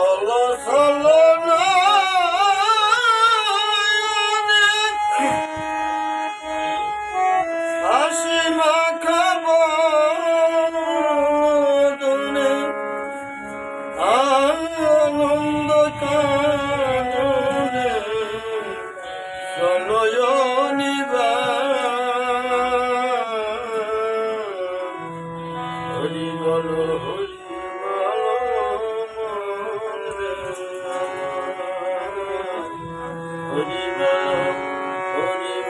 Allah. Hori Ram, Hori Ram.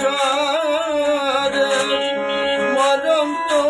সংসারে মরম তোমার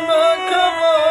انك غفور